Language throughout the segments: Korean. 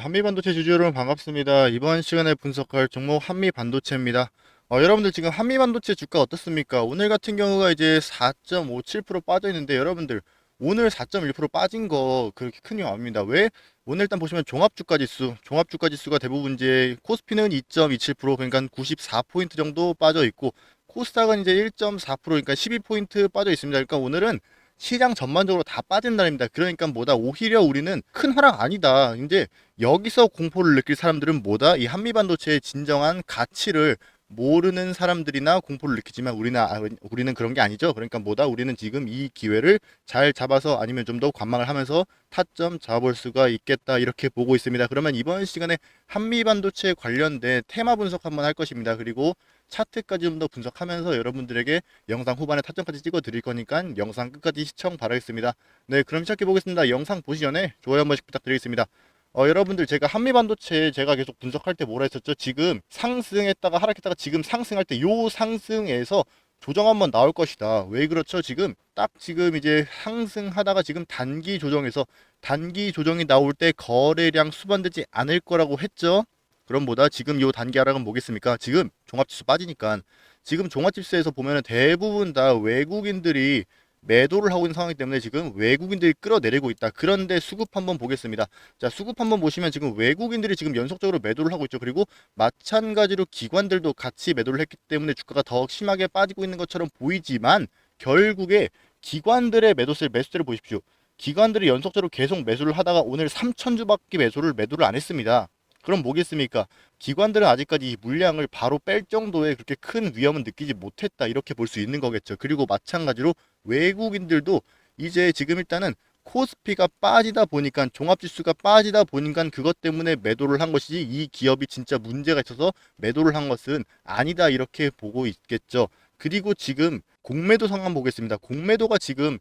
한미반도체 주주 여러분 반갑습니다. 이번 시간에 분석할 종목 한미반도체입니다. 어, 여러분들 지금 한미반도체 주가 어떻습니까? 오늘 같은 경우가 이제 4.57% 빠져 있는데 여러분들 오늘 4.1% 빠진 거 그렇게 큰 이유 아닙니다. 왜? 오늘 일단 보시면 종합주가 지수, 종합주가 지수가 대부분 이제 코스피는 2.27% 그러니까 94포인트 정도 빠져 있고 코스닥은 이제 1.4% 그러니까 12포인트 빠져 있습니다. 그러니까 오늘은 시장 전반적으로 다 빠진 날입니다. 그러니까 뭐다 오히려 우리는 큰 하락 아니다. 이제 여기서 공포를 느낄 사람들은 뭐다 이 한미 반도체의 진정한 가치를 모르는 사람들이나 공포를 느끼지만 우리는 아, 우리는 그런 게 아니죠. 그러니까 뭐다 우리는 지금 이 기회를 잘 잡아서 아니면 좀 더 관망을 하면서 타점 잡아볼 수가 있겠다 이렇게 보고 있습니다. 그러면 이번 시간에 한미 반도체 관련된 테마 분석 한번 할 것입니다. 그리고 차트까지 좀 더 분석하면서 여러분들에게 영상 후반에 타점까지 찍어 드릴 거니까 영상 끝까지 시청 바라겠습니다. 네, 그럼 시작해 보겠습니다. 영상 보시 전에 좋아요 한 번씩 부탁드리겠습니다. 어, 여러분들 제가 한미반도체 제가 계속 분석할 때 뭐라 했었죠? 지금 상승했다가 하락했다가 지금 상승할 때 요 상승에서 조정 한번 나올 것이다. 왜 그렇죠? 지금 딱 지금 이제 상승하다가 지금 단기 조정에서 단기 조정이 나올 때 거래량 수반되지 않을 거라고 했죠. 그럼 보다 지금 요 단기 하락은 뭐겠습니까? 지금 종합지수 빠지니까 지금 종합지수에서 보면은 대부분 다 외국인들이 매도를 하고 있는 상황이기 때문에 지금 외국인들이 끌어내리고 있다. 그런데 수급 한번 보겠습니다. 자, 수급 한번 보시면 지금 외국인들이 지금 연속적으로 매도를 하고 있죠. 그리고 마찬가지로 기관들도 같이 매도를 했기 때문에 주가가 더 심하게 빠지고 있는 것처럼 보이지만 결국에 기관들의 매도세 매수세를 보십시오. 기관들이 연속적으로 계속 매수를 하다가 오늘 3천주밖에 매수를 매도를 안 했습니다. 그럼 뭐겠습니까? 기관들은 아직까지 이 물량을 바로 뺄 정도의 그렇게 큰 위험은 느끼지 못했다 이렇게 볼 수 있는 거겠죠. 그리고 마찬가지로 외국인들도 이제 지금 일단은 코스피가 빠지다 보니까 종합지수가 빠지다 보니까 그것 때문에 매도를 한 것이지 이 기업이 진짜 문제가 있어서 매도를 한 것은 아니다 이렇게 보고 있겠죠. 그리고 지금 공매도 상황 보겠습니다. 공매도가 지금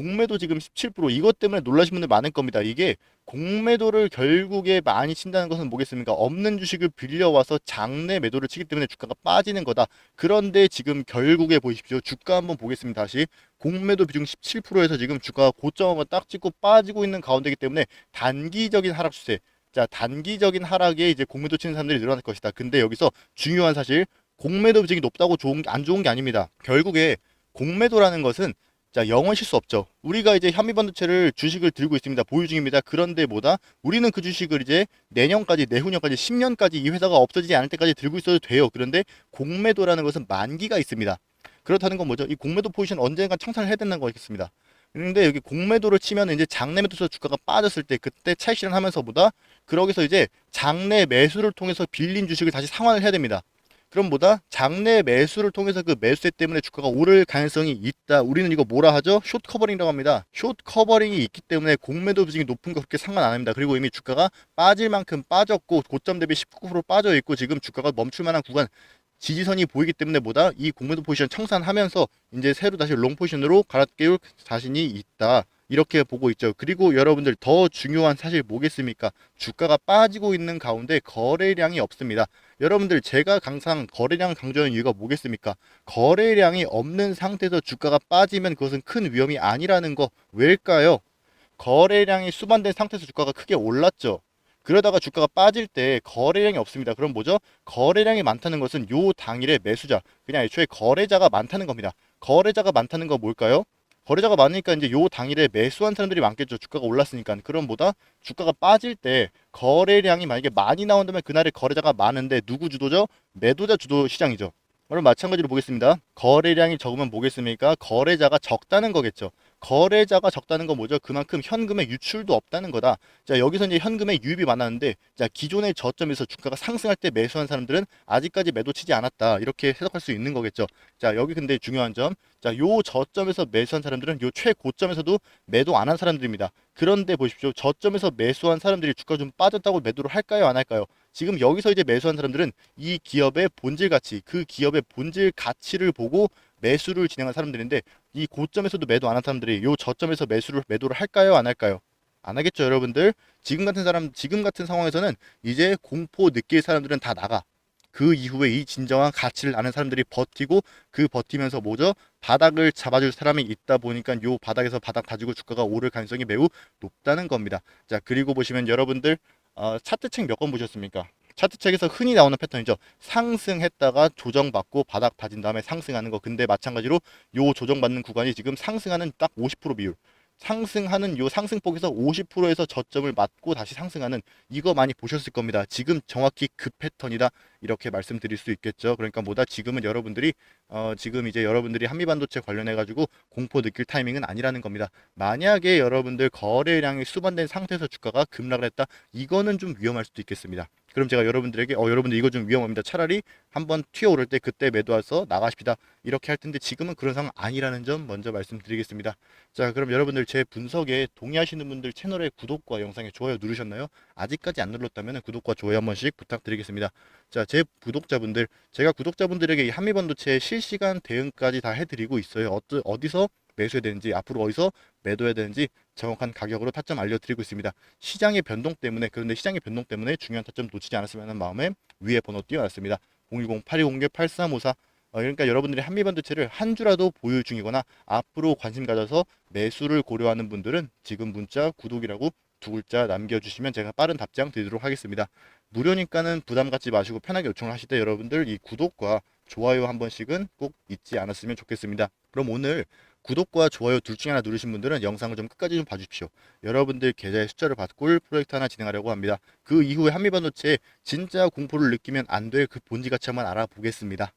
공매도 지금 17% 이것 때문에 놀라신 분들 많을 겁니다. 이게 공매도를 결국에 많이 친다는 것은 뭐겠습니까? 없는 주식을 빌려와서 장내 매도를 치기 때문에 주가가 빠지는 거다. 그런데 지금 결국에 보십시오. 주가 한번 보겠습니다. 다시 공매도 비중 17%에서 지금 주가가 고점을 딱 찍고 빠지고 있는 가운데이기 때문에 단기적인 하락 추세. 자, 단기적인 하락에 이제 공매도 치는 사람들이 늘어날 것이다. 근데 여기서 중요한 사실 공매도 비중이 높다고 좋은 게안 좋은 게 아닙니다. 결국에 공매도라는 것은 자, 영원 실 수 없죠. 우리가 이제 현미반도체를 주식을 들고 있습니다. 보유 중입니다. 그런데 뭐다? 우리는 그 주식을 이제 내년까지, 내후년까지, 10년까지 이 회사가 없어지지 않을 때까지 들고 있어도 돼요. 그런데 공매도라는 것은 만기가 있습니다. 그렇다는 건 뭐죠? 이 공매도 포지션 언젠가 청산을 해야 된다는 거겠습니다. 그런데 여기 공매도를 치면 이제 장내 매도에서 주가가 빠졌을 때 그때 차익 실현하면서 보다 그러기서 이제 장내 매수를 통해서 빌린 주식을 다시 상환을 해야 됩니다. 그럼 뭐다? 장내 매수를 통해서 그 매수세 때문에 주가가 오를 가능성이 있다. 우리는 이거 뭐라 하죠? 숏 커버링이라고 합니다. 숏 커버링이 있기 때문에 공매도 비중이 높은 거 그렇게 상관 안 합니다. 그리고 이미 주가가 빠질 만큼 빠졌고 고점 대비 19% 빠져 있고 지금 주가가 멈출 만한 구간 지지선이 보이기 때문에 뭐다? 이 공매도 포지션 청산하면서 이제 새로 다시 롱 포지션으로 갈아끼울 자신이 있다. 이렇게 보고 있죠. 그리고 여러분들 더 중요한 사실 뭐겠습니까? 주가가 빠지고 있는 가운데 거래량이 없습니다. 여러분들 제가 항상 거래량 강조하는 이유가 뭐겠습니까? 거래량이 없는 상태에서 주가가 빠지면 그것은 큰 위험이 아니라는 거 왜일까요? 거래량이 수반된 상태에서 주가가 크게 올랐죠. 그러다가 주가가 빠질 때 거래량이 없습니다. 그럼 뭐죠? 거래량이 많다는 것은 요 당일의 매수자, 그냥 애초에 거래자가 많다는 겁니다. 거래자가 많다는 거 뭘까요? 거래자가 많으니까 이제 요 당일에 매수한 사람들이 많겠죠. 주가가 올랐으니까. 그럼 뭐다? 주가가 빠질 때 거래량이 만약에 많이 나온다면 그날에 거래자가 많은데 누구 주도죠? 매도자 주도 시장이죠. 그럼 마찬가지로 보겠습니다. 거래량이 적으면 뭐겠습니까? 거래자가 적다는 거겠죠. 거래자가 적다는 건 뭐죠? 그만큼 현금의 유출도 없다는 거다. 자, 여기서 이제 현금의 유입이 많았는데, 자, 기존의 저점에서 주가가 상승할 때 매수한 사람들은 아직까지 매도 치지 않았다. 이렇게 해석할 수 있는 거겠죠. 자, 여기 근데 중요한 점. 자, 요 저점에서 매수한 사람들은 요 최고점에서도 매도 안 한 사람들입니다. 그런데 보십시오. 저점에서 매수한 사람들이 주가 좀 빠졌다고 매도를 할까요? 안 할까요? 지금 여기서 이제 매수한 사람들은 이 기업의 본질 가치, 그 기업의 본질 가치를 보고 매수를 진행한 사람들인데 이 고점에서도 매도 안 한 사람들이 요 저점에서 매수를 매도를 할까요? 안 할까요? 안 하겠죠, 여러분들. 지금 같은 사람, 지금 같은 상황에서는 이제 공포 느낄 사람들은 다 나가. 그 이후에 이 진정한 가치를 아는 사람들이 버티고 그 버티면서 뭐죠? 바닥을 잡아줄 사람이 있다 보니까 요 바닥에서 바닥 가지고 주가가 오를 가능성이 매우 높다는 겁니다. 자, 그리고 보시면 여러분들 어, 차트책 몇번 보셨습니까? 차트책에서 흔히 나오는 패턴이죠. 상승했다가 조정받고 바닥 다진 다음에 상승하는 거. 근데 마찬가지로 요 조정받는 구간이 지금 상승하는 딱 50% 비율. 상승하는 요 상승폭에서 50%에서 저점을 맞고 다시 상승하는 이거 많이 보셨을 겁니다. 지금 정확히 그 패턴이다 이렇게 말씀드릴 수 있겠죠. 그러니까 뭐다 지금은 여러분들이 어 지금 이제 여러분들이 한미반도체 관련해 가지고 공포 느낄 타이밍은 아니라는 겁니다. 만약에 여러분들 거래량이 수반된 상태에서 주가가 급락을 했다 이거는 좀 위험할 수도 있겠습니다. 그럼 제가 여러분들에게 어 여러분들 이거 좀 위험합니다. 차라리 한번 튀어오를 때 그때 매도해서 나가십시다. 이렇게 할 텐데 지금은 그런 상황 아니라는 점 먼저 말씀드리겠습니다. 자, 그럼 여러분들 제 분석에 동의하시는 분들 채널에 구독과 영상에 좋아요 누르셨나요? 아직까지 안 눌렀다면 구독과 좋아요 한 번씩 부탁드리겠습니다. 자, 제 구독자분들, 제가 구독자분들에게 이 한미반도체 실시간 대응까지 다 해드리고 있어요. 어떠, 어디서 매수해야 되는지, 앞으로 어디서 매도해야 되는지 정확한 가격으로 타점 알려드리고 있습니다. 시장의 변동 때문에, 그런데 시장의 변동 때문에 중요한 타점 놓치지 않았으면 하는 마음에 위에 번호 띄워놨습니다. 010-8201-8354 어, 그러니까 여러분들이 한미반도체를 한 주라도 보유 중이거나 앞으로 관심 가져서 매수를 고려하는 분들은 지금 문자 구독이라고 두 글자 남겨주시면 제가 빠른 답장 드리도록 하겠습니다. 무료니까는 부담 갖지 마시고 편하게 요청을 하실 때 여러분들 이 구독과 좋아요 한 번씩은 꼭 잊지 않았으면 좋겠습니다. 그럼 오늘 구독과 좋아요 둘 중에 하나 누르신 분들은 영상을 좀 끝까지 좀 봐주십시오. 여러분들 계좌의 숫자를 바꿀 프로젝트 하나 진행하려고 합니다. 그 이후에 한미반도체 진짜 공포를 느끼면 안 될 그 본질 가치 한번 알아보겠습니다.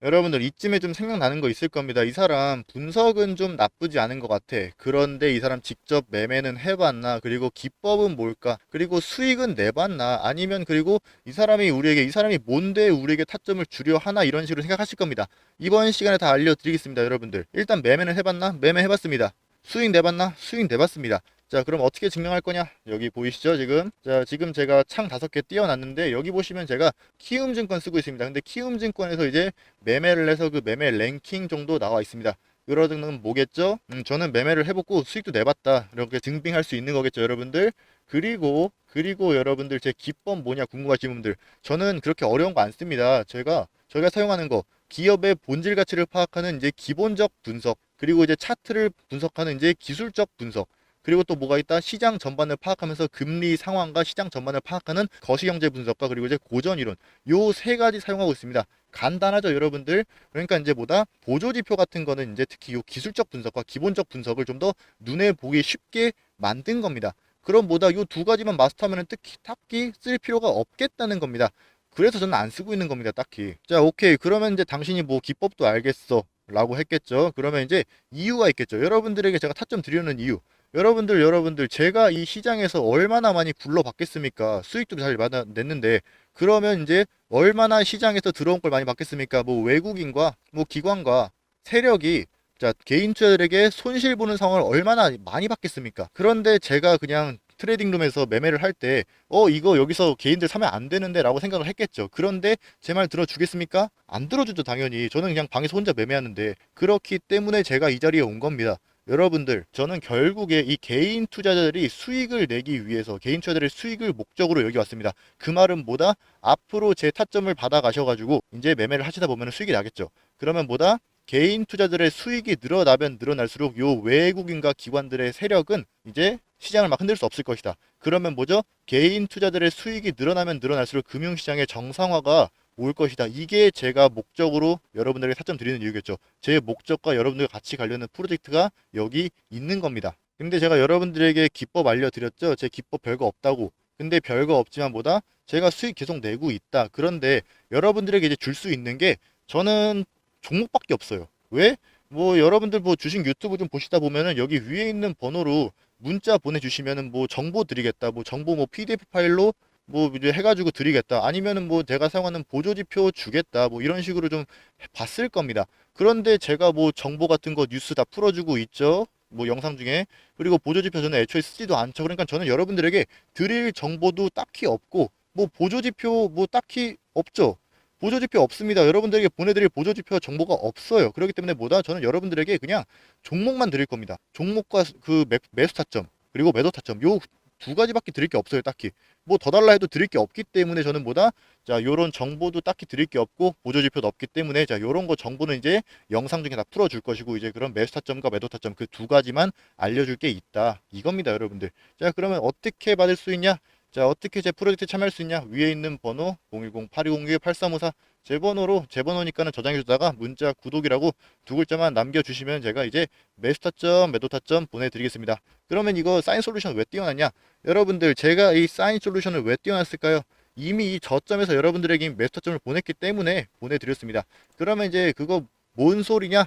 여러분들 이쯤에 좀 생각나는 거 있을 겁니다. 이 사람 분석은 좀 나쁘지 않은 것 같아. 그런데 이 사람 직접 매매는 해봤나? 그리고 기법은 뭘까? 그리고 수익은 내봤나? 아니면 그리고 이 사람이 우리에게 이 사람이 뭔데 우리에게 타점을 주려 하나 이런 식으로 생각하실 겁니다. 이번 시간에 다 알려드리겠습니다, 여러분들. 일단 매매는 해봤나? 매매 해봤습니다. 수익 내봤나? 수익 내봤습니다. 자, 그럼 어떻게 증명할 거냐? 여기 보이시죠, 지금? 자, 지금 제가 창 다섯 개 띄워놨는데, 여기 보시면 제가 키움증권 쓰고 있습니다. 근데 키움증권에서 이제 매매를 해서 그 매매 랭킹 정도 나와 있습니다. 그러는 뭐겠죠? 음, 저는 매매를 해보고 수익도 내봤다. 이렇게 증빙할 수 있는 거겠죠, 여러분들? 그리고, 그리고 여러분들 제 기법 뭐냐 궁금하신 분들. 저는 그렇게 어려운 거 안 씁니다. 제가, 저희가 사용하는 거, 기업의 본질 가치를 파악하는 이제 기본적 분석, 그리고 이제 차트를 분석하는 이제 기술적 분석, 그리고 또 뭐가 있다? 시장 전반을 파악하면서 금리 상황과 시장 전반을 파악하는 거시경제 분석과 그리고 이제 고전 이론 요 세 가지 사용하고 있습니다. 간단하죠, 여러분들. 그러니까 이제 뭐다 보조 지표 같은 거는 이제 특히 요 기술적 분석과 기본적 분석을 좀 더 눈에 보기 쉽게 만든 겁니다. 그럼 뭐다 요 두 가지만 마스터하면 특히 딱히 쓸 필요가 없겠다는 겁니다. 그래서 저는 안 쓰고 있는 겁니다, 딱히. 자, 오케이. 그러면 이제 당신이 뭐 기법도 알겠어. 라고 했겠죠. 그러면 이제 이유가 있겠죠. 여러분들에게 제가 타점 드리는 이유. 여러분들 여러분들 제가 이 시장에서 얼마나 많이 굴러받겠습니까? 수익도 잘 냈는데 그러면 이제 얼마나 시장에서 들어온 걸 많이 받겠습니까? 뭐 외국인과 뭐 기관과 세력이 자 개인 투자들에게 손실 보는 상황을 얼마나 많이 받겠습니까? 그런데 제가 그냥 트레이딩룸에서 매매를 할 때 어 이거 여기서 개인들 사면 안 되는데 라고 생각을 했겠죠 그런데 제 말 들어주겠습니까? 안 들어주죠 당연히 저는 그냥 방에서 혼자 매매하는데 그렇기 때문에 제가 이 자리에 온 겁니다 여러분들, 저는 결국에 이 개인 투자자들이 수익을 내기 위해서 개인 투자자들의 수익을 목적으로 여기 왔습니다. 그 말은 뭐다? 앞으로 제 타점을 받아 가셔가지고 이제 매매를 하시다 보면 수익이 나겠죠. 그러면 뭐다? 개인 투자들의 수익이 늘어나면 늘어날수록 요 외국인과 기관들의 세력은 이제 시장을 막 흔들 수 없을 것이다. 그러면 뭐죠? 개인 투자들의 수익이 늘어나면 늘어날수록 금융시장의 정상화가 올 것이다. 이게 제가 목적으로 여러분들에게 타점 드리는 이유겠죠. 제 목적과 여러분들과 같이 가려는 프로젝트가 여기 있는 겁니다. 근데 제가 여러분들에게 기법 알려드렸죠. 제 기법 별거 없다고. 근데 별거 없지만 보다 제가 수익 계속 내고 있다. 그런데 여러분들에게 이제 줄 수 있는 게 저는 종목밖에 없어요. 왜? 뭐 여러분들 뭐 주식 유튜브 좀 보시다 보면은 여기 위에 있는 번호로 문자 보내주시면은 뭐 정보 드리겠다. 뭐 정보 뭐 PDF 파일로 뭐 이제 해가지고 드리겠다. 아니면은 뭐 내가 사용하는 보조지표 주겠다. 뭐 이런 식으로 좀 봤을 겁니다. 그런데 제가 뭐 정보 같은 거 뉴스 다 풀어주고 있죠. 뭐 영상 중에. 그리고 보조지표 저는 애초에 쓰지도 않죠. 그러니까 저는 여러분들에게 드릴 정보도 딱히 없고 뭐 보조지표 뭐 딱히 없죠. 보조지표 없습니다. 여러분들에게 보내드릴 보조지표 정보가 없어요. 그렇기 때문에 뭐다? 저는 여러분들에게 그냥 종목만 드릴 겁니다. 종목과 그 매, 매수 타점 그리고 매도 타점 요 두 가지밖에 드릴 게 없어요 딱히. 뭐 더 달라 해도 드릴 게 없기 때문에 저는 뭐다? 자 요런 정보도 딱히 드릴 게 없고 보조 지표도 없기 때문에 자 요런 거 정보는 이제 영상 중에 다 풀어 줄 것이고 이제 그런 매수 타점과 매도 타점 그 두 가지만 알려 줄 게 있다. 이겁니다 여러분들. 자 그러면 어떻게 받을 수 있냐 자, 어떻게 제 프로젝트에 참여할 수 있냐? 위에 있는 번호 010-8201-8354 제 번호로 제 번호니까는 저장해 주다가 문자 구독이라고 두 글자만 남겨 주시면 제가 이제 매수타점, 매도타점 보내 드리겠습니다. 그러면 이거 사인 솔루션 왜 띄워놨냐? 여러분들 제가 이 사인 솔루션을 왜 띄워놨을까요? 이미 이 저점에서 여러분들에게 매수타점을 보냈기 때문에 보내드렸습니다. 그러면 이제 그거 뭔 소리냐?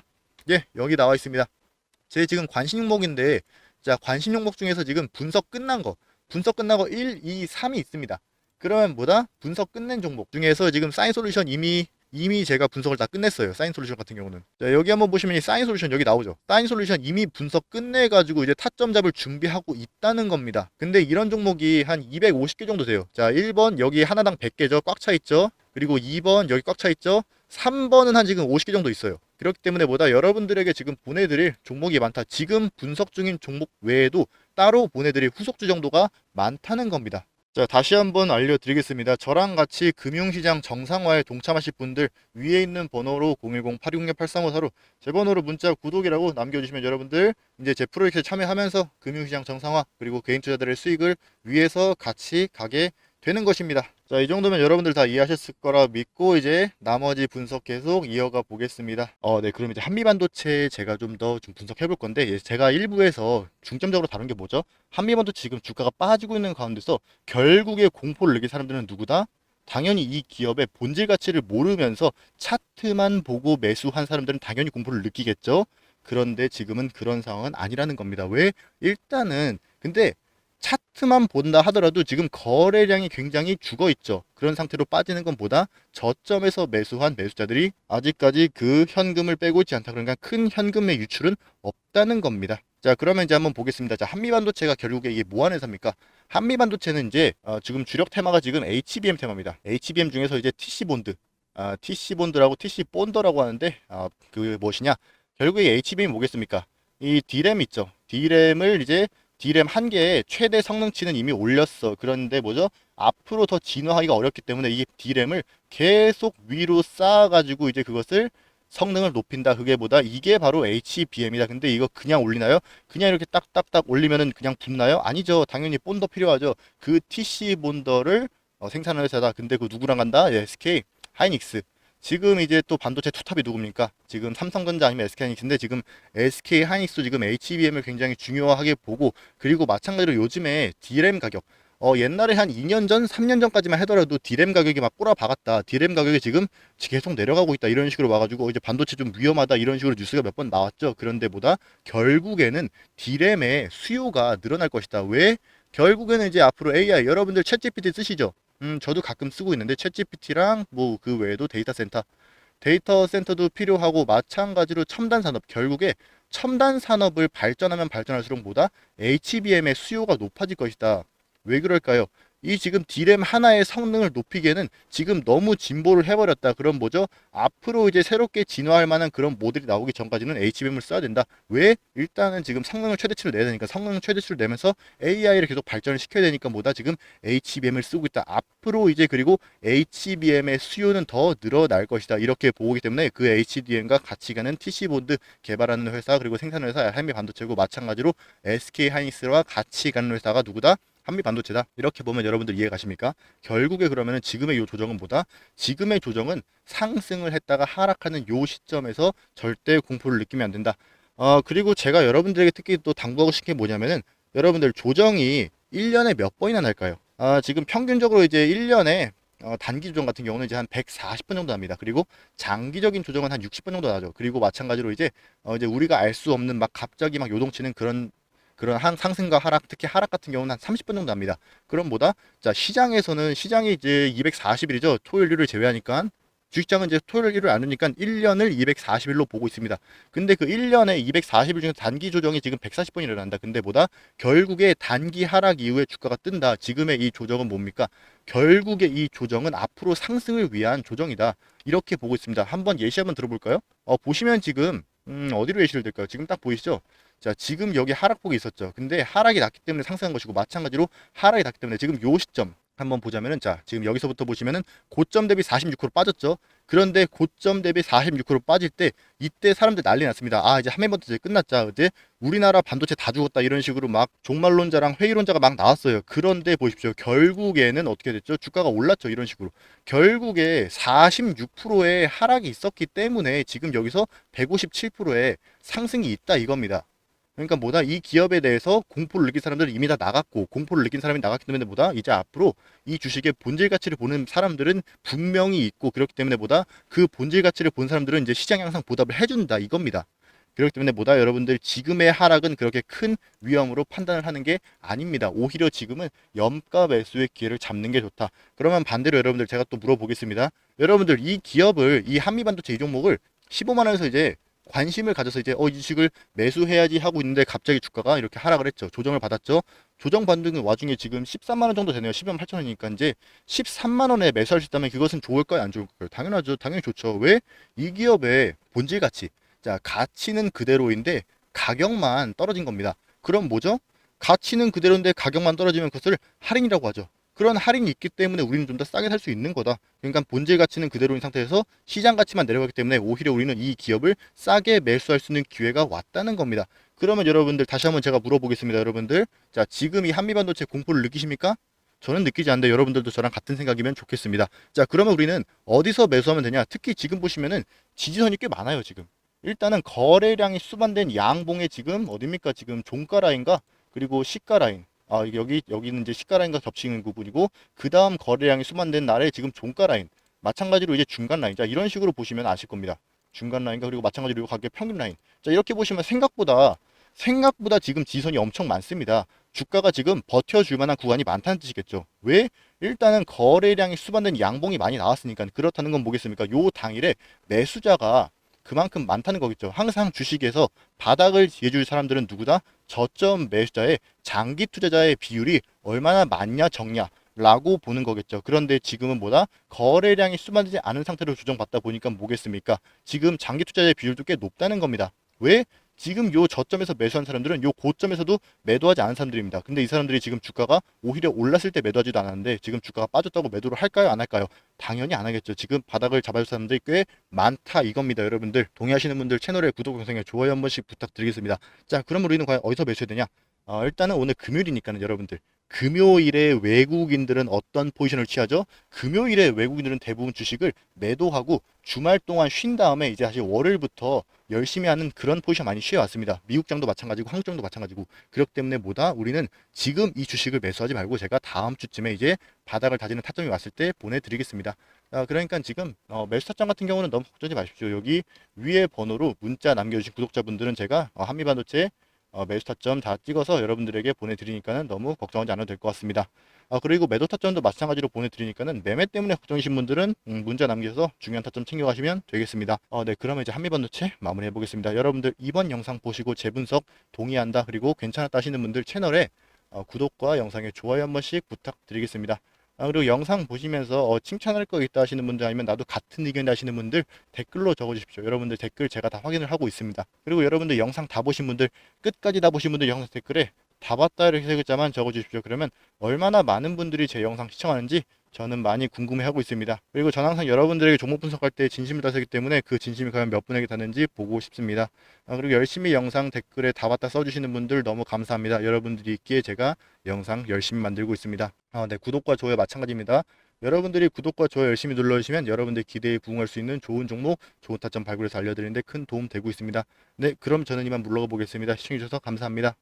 예, 여기 나와 있습니다. 제 지금 관심 종목인데, 자, 관심 종목 중에서 지금 분석 끝난 거, 분석 거 1, 2, 3이 있습니다. 그러면 뭐다? 분석 끝낸 종목 중에서 지금 사인 솔루션 이미 이미 제가 분석을 다 끝냈어요. 사인 솔루션 같은 경우는. 자, 여기 한번 보시면 이 사인 솔루션 여기 나오죠. 사인 솔루션 이미 분석 끝내가지고 이제 타점 잡을 준비하고 있다는 겁니다. 근데 이런 종목이 한 250개 정도 돼요. 자, 1번 여기 하나당 100개죠. 꽉 차 있죠. 그리고 2번 여기 꽉 차 있죠. 3번은 한 지금 50개 정도 있어요. 그렇기 때문에 뭐다 여러분들에게 지금 보내드릴 종목이 많다. 지금 분석 중인 종목 외에도 따로 보내드릴 후속 주 정도가 많다는 겁니다. 자, 다시 한번 알려드리겠습니다. 저랑 같이 금융시장 정상화에 동참하실 분들 위에 있는 번호로 010-866-8354로 제 번호로 문자 구독이라고 남겨주시면 여러분들 이제 제 프로젝트에 참여하면서 금융시장 정상화 그리고 개인 투자들의 수익을 위해서 같이 가게 되는 것입니다. 자, 이 정도면 여러분들 다 이해하셨을 거라 믿고 이제 나머지 분석 계속 이어가 보겠습니다. 어, 네, 그럼 이제 한미반도체 제가 좀 더 좀 분석해 볼 건데 예, 제가 일부에서 중점적으로 다룬 게 뭐죠? 한미반도체 지금 주가가 빠지고 있는 가운데서 결국에 공포를 느낀 사람들은 누구다? 당연히 이 기업의 본질 가치를 모르면서 차트만 보고 매수한 사람들은 당연히 공포를 느끼겠죠. 그런데 지금은 그런 상황은 아니라는 겁니다. 왜? 일단은 근데 차트만 본다 하더라도 지금 거래량이 굉장히 죽어 있죠. 그런 상태로 빠지는 건 보다 저점에서 매수한 매수자들이 아직까지 그 현금을 빼고 있지 않다. 그러니까 큰 현금의 유출은 없다는 겁니다. 자, 그러면 이제 한번 보겠습니다. 자, 한미반도체가 결국에 이게 뭐 하는 회사입니까? 한미반도체는 이제 어, 지금 주력 테마가 지금 HBM 테마입니다. HBM 중에서 이제 TC본드, 아, TC본드라고 TC본더라고 하는데 아, 그 무엇이냐? 결국에 HBM이 뭐겠습니까? 이 D램 있죠. D램을 이제 D램 한 개의 최대 성능치는 이미 올렸어. 그런데 뭐죠? 앞으로 더 진화하기가 어렵기 때문에 이 D램을 계속 위로 쌓아가지고 이제 그것을 성능을 높인다. 그게 뭐다? 이게 바로 HBM이다. 근데 이거 그냥 올리나요? 그냥 이렇게 딱딱딱 올리면은 그냥 붙나요? 아니죠. 당연히 본더 필요하죠. 그 TC 본더를 어, 생산하는 회사다. 근데 그 누구랑 간다? 예, SK 하이닉스. 지금 이제 또 반도체 투탑이 누굽니까? 지금 삼성전자 아니면 SK하이닉스인데 지금 SK 하이닉스 지금 HBM을 굉장히 중요하게 보고 그리고 마찬가지로 요즘에 D램 가격 어 옛날에 한 2년 전, 3년 전까지만 하더라도 D램 가격이 막 꼬라박았다. D램 가격이 지금 계속 내려가고 있다. 이런 식으로 와가지고 이제 반도체 좀 위험하다. 이런 식으로 뉴스가 몇 번 나왔죠. 그런데 보다 결국에는 D램의 수요가 늘어날 것이다. 왜? 결국에는 이제 앞으로 AI 여러분들 챗 GPT 쓰시죠? 음, 저도 가끔 쓰고 있는데 챗GPT랑 뭐 그 외에도 데이터 센터, 데이터 센터도 필요하고 마찬가지로 첨단 산업 결국에 첨단 산업을 발전하면 발전할수록 보다 HBM의 수요가 높아질 것이다. 왜 그럴까요? 이 지금 D램 하나의 성능을 높이기에는 지금 너무 진보를 해버렸다. 그럼 뭐죠? 앞으로 이제 새롭게 진화할 만한 그런 모델이 나오기 전까지는 HBM을 써야 된다. 왜? 일단은 지금 성능을 최대치로 내야 되니까 성능 최대치로 내면서 AI를 계속 발전을 시켜야 되니까 뭐다 지금 HBM을 쓰고 있다. 앞으로 이제 그리고 HBM의 수요는 더 늘어날 것이다. 이렇게 보기 때문에 그 HDM과 같이 가는 TC본드 개발하는 회사 그리고 생산하는 회사 한미 반도체고 마찬가지로 SK 하이닉스와 같이 가는 회사가 누구다? 한미 반도체다. 이렇게 보면 여러분들 이해 가십니까? 결국에 그러면은 지금의 이 조정은 뭐다? 지금의 조정은 상승을 했다가 하락하는 요 시점에서 절대 공포를 느끼면 안 된다. 어, 그리고 제가 여러분들에게 특히 또 당부하고 싶은 게 뭐냐면은 여러분들 조정이 1년에 몇 번이나 날까요? 아, 지금 평균적으로 이제 1년에 어, 단기 조정 같은 경우는 이제 한 140번 정도 납니다. 그리고 장기적인 조정은 한 60번 정도 나죠. 그리고 마찬가지로 이제 어, 이제 우리가 알 수 없는 막 갑자기 막 요동치는 그런 그런 한 상승과 하락, 특히 하락 같은 경우는 한 30분 정도 납니다. 그럼 뭐다? 자, 시장에서는 시장이 이제 240일이죠. 토요일, 일을 제외하니까. 주식장은 이제 토요일, 일을 안 하니까 1년을 240일로 보고 있습니다. 근데 그 1년에 240일 중에 단기 조정이 지금 140번 일어난다. 근데 뭐다? 결국에 단기 하락 이후에 주가가 뜬다. 지금의 이 조정은 뭡니까? 결국에 이 조정은 앞으로 상승을 위한 조정이다. 이렇게 보고 있습니다. 한번 예시 한번 들어볼까요? 어, 보시면 지금 음, 어디로 예시를 들까요? 지금 딱 보이시죠? 자, 지금 여기 하락폭이 있었죠. 근데 하락이 났기 때문에 상승한 것이고 마찬가지로 하락이 났기 때문에 지금 요 시점 한번 보자면은 자 지금 여기서부터 보시면은 고점 대비 46% 빠졌죠. 그런데 고점 대비 46% 빠질 때 이때 사람들 난리 났습니다. 아 이제 한매번째 끝났자 이제 우리나라 반도체 다 죽었다 이런 식으로 막 종말론자랑 회의론자가 막 나왔어요. 그런데 보십시오. 결국에는 어떻게 됐죠? 주가가 올랐죠. 이런 식으로. 결국에 46%의 하락이 있었기 때문에 지금 여기서 157%의 상승이 있다 이겁니다. 그러니까 뭐다 이 기업에 대해서 공포를 느낀 사람들은 이미 다 나갔고 공포를 느낀 사람이 나갔기 때문에 뭐다 이제 앞으로 이 주식의 본질 가치를 보는 사람들은 분명히 있고 그렇기 때문에 뭐다 그 본질 가치를 본 사람들은 이제 시장에 항상 보답을 해준다 이겁니다. 그렇기 때문에 뭐다 여러분들 지금의 하락은 그렇게 큰 위험으로 판단을 하는 게 아닙니다. 오히려 지금은 염가 매수의 기회를 잡는 게 좋다. 그러면 반대로 여러분들 제가 또 물어보겠습니다. 여러분들 이 기업을 이 한미반도체 이 종목을 15만 원에서 이제 관심을 가져서 이제 어, 이 주식을 매수해야지 하고 있는데 갑자기 주가가 이렇게 하락을 했죠. 조정을 받았죠. 조정 받는 와중에 지금 13만 원 정도 되네요. 12만 8천 원이니까 이제 13만 원에 매수할 수 있다면 그것은 좋을까요? 안 좋을까요? 당연하죠. 당연히 좋죠. 왜? 이 기업의 본질 가치. 자, 가치는 그대로인데 가격만 떨어진 겁니다. 그럼 뭐죠? 가치는 그대로인데 가격만 떨어지면 그것을 할인이라고 하죠. 그런 할인이 있기 때문에 우리는 좀 더 싸게 살 수 있는 거다. 그러니까 본질 가치는 그대로인 상태에서 시장 가치만 내려가기 때문에 오히려 우리는 이 기업을 싸게 매수할 수 있는 기회가 왔다는 겁니다. 그러면 여러분들 다시 한번 제가 물어보겠습니다. 여러분들. 자, 지금 이 한미반도체 공포를 느끼십니까? 저는 느끼지 않는데 여러분들도 저랑 같은 생각이면 좋겠습니다. 자, 그러면 우리는 어디서 매수하면 되냐? 특히 지금 보시면은 지지선이 꽤 많아요, 지금. 일단은 거래량이 수반된 양봉에 지금 어딥니까? 지금 종가 라인과 그리고 시가 라인. 아, 여기 여기는 이제 시가 라인과 겹치는 부분이고 그 다음 거래량이 수반된 날에 지금 종가 라인. 마찬가지로 이제 중간 라인. 자, 이런 식으로 보시면 아실 겁니다. 중간 라인과 그리고 마찬가지로 가격 평균 라인. 자, 이렇게 보시면 생각보다 생각보다 지금 지선이 엄청 많습니다. 주가가 지금 버텨줄 만한 구간이 많다는 뜻이겠죠. 왜? 일단은 거래량이 수반된 양봉이 많이 나왔으니까 그렇다는 건 뭐겠습니까? 요 당일에 매수자가 그만큼 많다는 거겠죠. 항상 주식에서 바닥을 지어줄 사람들은 누구다? 저점 매수자의 장기 투자자의 비율이 얼마나 많냐 적냐 라고 보는 거겠죠. 그런데 지금은 뭐다? 거래량이 수반되지 않은 상태로 조정받다 보니까 뭐겠습니까? 지금 장기 투자자의 비율도 꽤 높다는 겁니다. 왜? 지금 요 저점에서 매수한 사람들은 요 고점에서도 매도하지 않은 사람들입니다. 근데 이 사람들이 지금 주가가 오히려 올랐을 때 매도하지도 않았는데 지금 주가가 빠졌다고 매도를 할까요? 안 할까요? 당연히 안 하겠죠. 지금 바닥을 잡아줄 사람들이 꽤 많다 이겁니다. 여러분들 동의하시는 분들 채널에 구독 영상에 좋아요 한 번씩 부탁드리겠습니다. 자 그럼 우리는 과연 어디서 매수해야 되냐? 어, 일단은 오늘 금요일이니까는 여러분들 금요일에 외국인들은 어떤 포지션을 취하죠? 금요일에 외국인들은 대부분 주식을 매도하고 주말 동안 쉰 다음에 이제 다시 월요일부터 열심히 하는 그런 포지션 많이 취해왔습니다. 미국 장도 마찬가지고 한국 장도 마찬가지고 그렇기 때문에 뭐다 우리는 지금 이 주식을 매수하지 말고 제가 다음 주쯤에 이제 바닥을 다지는 타점이 왔을 때 보내드리겠습니다. 아, 그러니까 지금 어, 매수 타점 같은 경우는 너무 걱정하지 마십시오. 여기 위에 번호로 문자 남겨주신 구독자분들은 제가 어, 한미반도체 어, 매수 타점 다 찍어서 여러분들에게 보내드리니까는 너무 걱정하지 않아도 될 것 같습니다. 아, 그리고 매도 타점도 마찬가지로 보내드리니까는 매매 때문에 걱정이신 분들은 음, 문자 남겨서 중요한 타점 챙겨가시면 되겠습니다. 어, 네, 그러면 이제 한미반도체 마무리해 보겠습니다. 여러분들 이번 영상 보시고 재분석 동의한다 그리고 괜찮았다 하시는 분들 채널에 어, 구독과 영상에 좋아요 한 번씩 부탁드리겠습니다. 아, 그리고 영상 보시면서 어, 칭찬할 거 있다 하시는 분들 아니면 나도 같은 의견 하시는 분들 댓글로 적어주십시오. 여러분들 댓글 제가 다 확인을 하고 있습니다. 그리고 여러분들 영상 다 보신 분들 끝까지 다 보신 분들 영상 댓글에 다 봤다 이렇게 세 글자만 적어주십시오. 그러면 얼마나 많은 분들이 제 영상 시청하는지 저는 많이 궁금해하고 있습니다. 그리고 전 항상 여러분들에게 종목 분석할 때 진심을 다하기 때문에 그 진심이 과연 몇 분에게 닿는지 보고 싶습니다. 아, 그리고 열심히 영상 댓글에 다 봤다 써주시는 분들 너무 감사합니다. 여러분들이 있기에 제가 영상 열심히 만들고 있습니다. 아, 네, 구독과 좋아요 마찬가지입니다. 여러분들이 구독과 좋아요 열심히 눌러주시면 여러분들 기대에 부응할 수 있는 좋은 종목, 좋은 타점 발굴해서 알려드리는데 큰 도움 되고 있습니다. 네, 그럼 저는 이만 물러가 보겠습니다. 시청해주셔서 감사합니다.